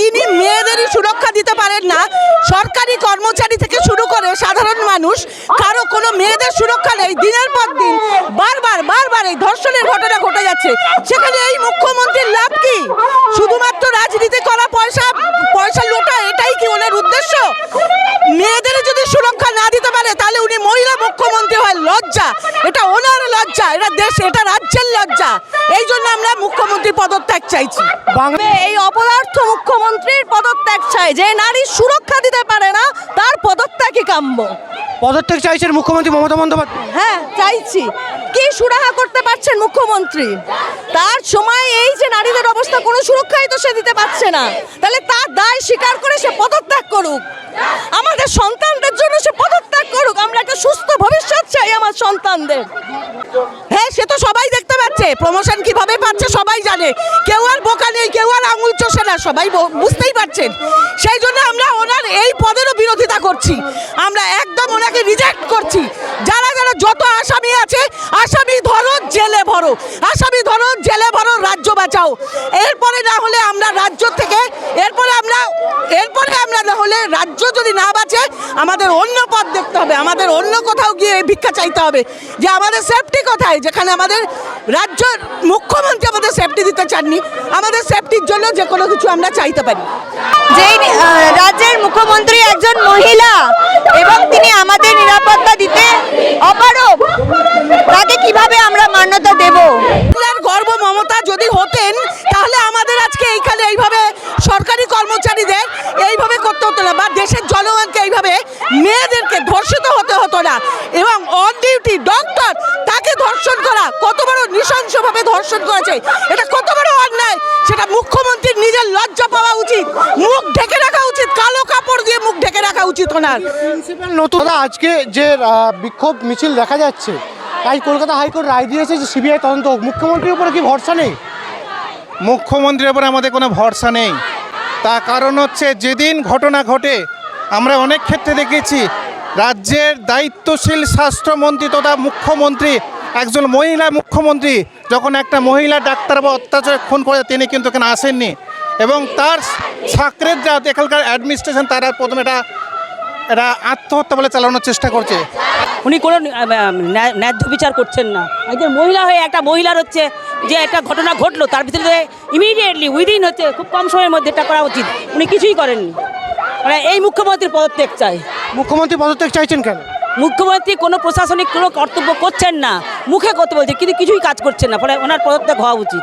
তিনি মেয়েদেরই সুরক্ষা দিতে পারেন না। সরকারি কর্মচারী থেকে শুরু করে সাধারণ মানুষ, কারও কোনো মেয়েদের সুরক্ষা নেই। দিনের পর দিন বারবার বারবার এই ধর্ষণের ঘটনা ঘটে যাচ্ছে। সেখানে এই মুখ্যমন্ত্রীর লাভ কি? শুধুমাত্র রাজনীতি করা পয়সা পয়সা লোটা, এটাই কি ওনার উদ্দেশ্য? মেয়েদের যদি সুরক্ষা না দিতে পারে, তাহলে উনি মহিলা মুখ্যমন্ত্রী হয় লজ্জা। এটা ওনার লজ্জা, এটা দেশ, এটা রাজ্যের লজ্জা এই জন্য আমরা মুখ্যমন্ত্রী পদত্যাগ চাইছি। এই অপদার্থ মুখ্যমন্ত্রীর পদত্যাগ চাই। যে নারী সুরক্ষা দিতে পারে না তার পদত্যাগই কাম্য। পদত্যাগ চাইছেন মুখ্যমন্ত্রী মমতা বন্দ্যোপাধ্যায়? হ্যাঁ চাইছি। কি সুরাহা করতে পারছেন মুখ্যমন্ত্রী? তার সময় এই যে নারীদের অবস্থা কোনো সুরক্ষাই তো সে দিতে পারছে না। তাহলে তার দায় স্বীকার করে সে পদত্যাগ করুক। আমাদের সন্তানদের জন্য সে পদত্যাগ করুক। আমরা একটা সুস্থ ভবিষ্যৎ চাই আমার সন্তানদের। হ্যাঁ সে তো সবাই প্রমোশন কীভাবে পাচ্ছে সবাই জানে। কেউ আর বোকা নেই, কেউ আর আঙুল চষে না, সবাই বুঝতেই পারছেন। সেই জন্য আমরা ওনার এই পদেরও বিরোধিতা করছি। আমরা একদম ওনাকে রিজেক্ট করছি। যারা যারা যত আসামি আছে, আসামি ধরো জেলে ভরো, আসামি ধরো জেলে ভরো, রাজ্য বাঁচাও। এরপরে না হলে আমরা রাজ্য থেকে এরপরে আমরা এরপরে আমরা না হলে রাজ্য যদি না বাঁচে, আমাদের অন্য পথ দেখতে হবে, আমাদের অন্য কোথাও গিয়ে ভিক্ষা চাইতে হবে। যে আমাদের সেফটি কোথায়? যেখানে আমাদের রাজ্য মুখ্যমন্ত্রী আমাদের সেফটি দিতে চাননি, আমাদের সেফটির জন্য যে কোনো কিছু আমরা চাইতে পারি। যেই রাজ্যের মুখ্যমন্ত্রী একজন মহিলা, এবং তিনি আমাদের নিরাপত্তা দিতে অপারগ তাকে কীভাবে আমরা মান্যতা দেব বাংলার গর্ব মমতা যদি হতেন তাহলে আমাদের আজকে এইখানে এইভাবে সরকারি কর্মচারীদের এইভাবে করতে হতো না বা দেশের জনগণকে এইভাবে মেয়েদেরকে ধর্ষিত হতে হতো না? এবং অন ডিউটি ডক্টর তাকে ধর্ষণ করা কত বড় নৃশংসভাবে ধর্ষণ করেছে। এটা কত বড় অন্যায়? সেটা মুখ্যমন্ত্রীর নিজের লজ্জা পাওয়া উচিত। মুখ ঢেকে রাখা উচিত। কালো কাপড় দিয়ে মুখ ঢেকে রাখা উচিত ওনার। প্রিন্সিপাল নতুন আজকে যে আহ, বিক্ষোভ মিছিল দেখা যাচ্ছে তাই কলকাতা হাইকোর্ট রায় দিয়েছে যে সিবিআই তদন্ত হোক। মুখ্যমন্ত্রীর উপরে কি ভরসা নেই? মুখ্যমন্ত্রীর ওপরে আমাদের কোনো ভরসা নেই। তার কারণ হচ্ছে যেদিন ঘটনা ঘটে আমরা অনেক ক্ষেত্রে দেখেছি, রাজ্যের দায়িত্বশীল স্বাস্থ্যমন্ত্রী তথা মুখ্যমন্ত্রী, একজন মহিলা মুখ্যমন্ত্রী, যখন একটা মহিলা ডাক্তার বা অত্যাচারে খুন করে, তিনি কিন্তু এখানে আসেননি। এবং তার সাকরের যা এখানকার অ্যাডমিনিস্ট্রেশন তারা প্রথমে এটা এটা আত্মহত্যা বলে চালানোর চেষ্টা করছে। উনি কোনো ন্যায্য বিচার করছেন না। একজন মহিলা হয়ে একটা মহিলার হচ্ছে যে একটা ঘটনা ঘটলো, তার ভিতরে ইমিডিয়েটলি উইদিন হচ্ছে খুব কম সময়ের মধ্যে এটা করা উচিত। উনি কিছুই করেননি। মানে এই মুখ্যমন্ত্রীর পদত্যাগ চাই মুখ্যমন্ত্রী পদত্যাগ চাইছেন কেন? মুখ্যমন্ত্রী কোনো প্রশাসনিক কোনো কর্তব্য করছেন না। মুখে করতে বলছে কিন্তু কিছুই কাজ করছেন না ফলে ওনার পদত্যাগ হওয়া উচিত।